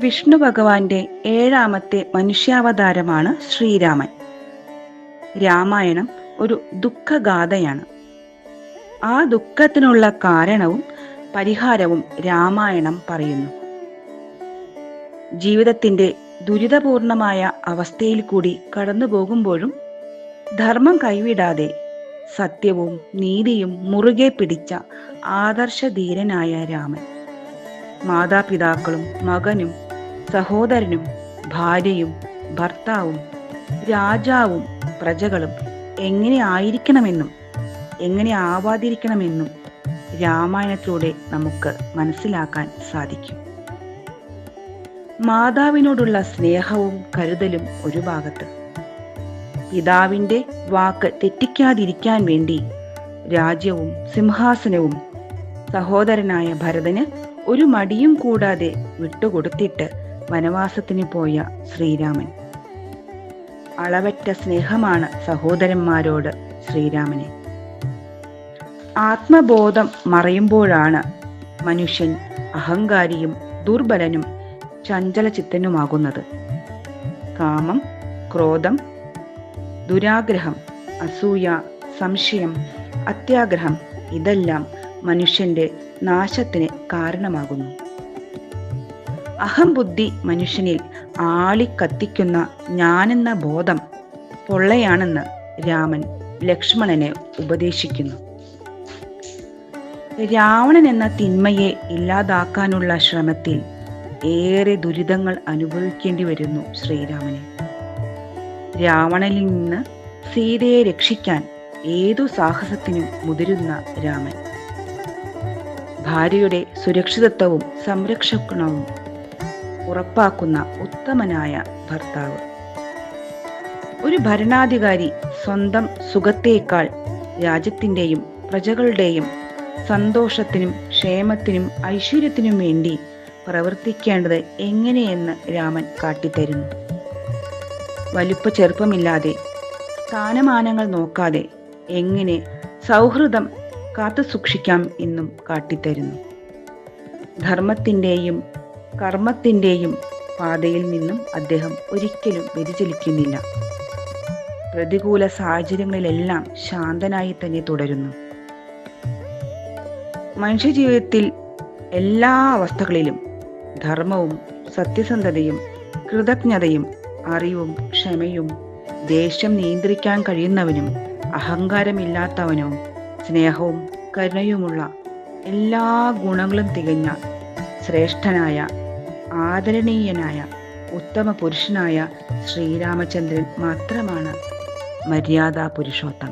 വിഷ്ണു ഭഗവാന്റെ ഏഴാമത്തെ മനുഷ്യാവതാരമാണ് ശ്രീരാമൻ. രാമായണം ഒരു ദുഃഖഗാഥയാണ്. ആ ദുഃഖത്തിനുള്ള കാരണവും പരിഹാരവും രാമായണം പറയുന്നു. ജീവിതത്തിന്റെ ദുരിതപൂർണമായ അവസ്ഥയിൽ കൂടി കടന്നു പോകുമ്പോഴും ധർമ്മം കൈവിടാതെ സത്യവും നീതിയും മുറുകെ പിടിച്ച ആദർശധീരനായ രാമൻ. മാതാപിതാക്കളും മകനും സഹോദരനും ഭാര്യയും ഭർത്താവും രാജാവും പ്രജകളും എങ്ങനെ ആയിരിക്കണമെന്നും എങ്ങനെ ആവാതിരിക്കണമെന്നും രാമായണത്തിലൂടെ നമുക്ക് മനസ്സിലാക്കാൻ സാധിക്കും. മാതാവിനോടുള്ള സ്നേഹവും കരുതലും ഒരു ഭാഗത്ത്. പിതാവിന്റെ വാക്ക് തെറ്റിക്കാതിരിക്കാൻ വേണ്ടി രാജ്യവും സിംഹാസനവും സഹോദരനായ ഭരതന് ഒരു മടിയും കൂടാതെ വിട്ടുകൊടുത്തിട്ട് വനവാസത്തിന് പോയ ശ്രീരാമൻ. അളവറ്റ സ്നേഹമാണ് സഹോദരന്മാരോട് ശ്രീരാമനെ. ആത്മബോധം മറയുമ്പോഴാണ് മനുഷ്യൻ അഹങ്കാരിയും ദുർബലനും ചഞ്ചലചിത്തനുമാകുന്നത്. കാമം ക്രോധം ദുരാഗ്രഹം അസൂയ സംശയം അത്യാഗ്രഹം ഇതെല്ലാം മനുഷ്യന്റെ നാശത്തിന് കാരണമാകുന്നു. അഹംബുദ്ധി മനുഷ്യനിൽ ആളിക്കത്തിക്കുന്ന ഞാനെന്ന ബോധം പൊള്ളയാണെന്ന് രാമൻ ലക്ഷ്മണനെ ഉപദേശിക്കുന്നു. രാവണൻ എന്ന തിന്മയെ ഇല്ലാതാക്കാനുള്ള ശ്രമത്തിൽ ഏറെ ദുരിതങ്ങൾ അനുഭവിക്കേണ്ടി വരുന്നു ശ്രീരാമന്. രാവണനിൽ നിന്ന് സീതയെ രക്ഷിക്കാൻ ഏതു സാഹസത്തിനും മുതിരുന്ന രാമൻ. ഭാര്യയുടെ സുരക്ഷിതത്വവും സംരക്ഷണവും ഉറപ്പാക്കുന്ന ഉത്തമനായ ഭർത്താവ്. ഒരു ഭരണാധികാരി സ്വന്തം സുഖത്തേക്കാൾ രാജ്യത്തിന്റെയും പ്രജകളുടെയും സന്തോഷത്തിനും ക്ഷേമത്തിനും ഐശ്വര്യത്തിനും വേണ്ടി പ്രവർത്തിക്കേണ്ടത് എങ്ങനെയെന്ന് രാമൻ കാട്ടിത്തരുന്നു. വലുപ്പ ചെറുപ്പമില്ലാതെ സ്ഥാനമാനങ്ങൾ നോക്കാതെ എങ്ങനെ സൗഹൃദം കാത്തു സൂക്ഷിക്കാം എന്നും കാട്ടിത്തരുന്നു. ധർമ്മത്തിന്റെയും കർമ്മത്തിന്റെയും പാതയിൽ നിന്നും അദ്ദേഹം ഒരിക്കലും വ്യതിചലിക്കുന്നില്ല. പ്രതികൂല സാഹചര്യങ്ങളിലെല്ലാം ശാന്തനായി തന്നെ തുടരുന്നു. മനുഷ്യജീവിതത്തിൽ എല്ലാ അവസ്ഥകളിലും ധർമ്മവും സത്യസന്ധതയും കൃതജ്ഞതയും അറിവും ക്ഷമയും ദേഷ്യം നിയന്ത്രിക്കാൻ കഴിയുന്നവനും അഹങ്കാരമില്ലാത്തവനും സ്നേഹവും കരുണയുമുള്ള എല്ലാ ഗുണങ്ങളും തികഞ്ഞ ശ്രേഷ്ഠനായ ആദരണീയനായ ഉത്തമ പുരുഷനായ ശ്രീരാമചന്ദ്രൻ മാത്രമാണ് മര്യാദാ പുരുഷോത്തമൻ.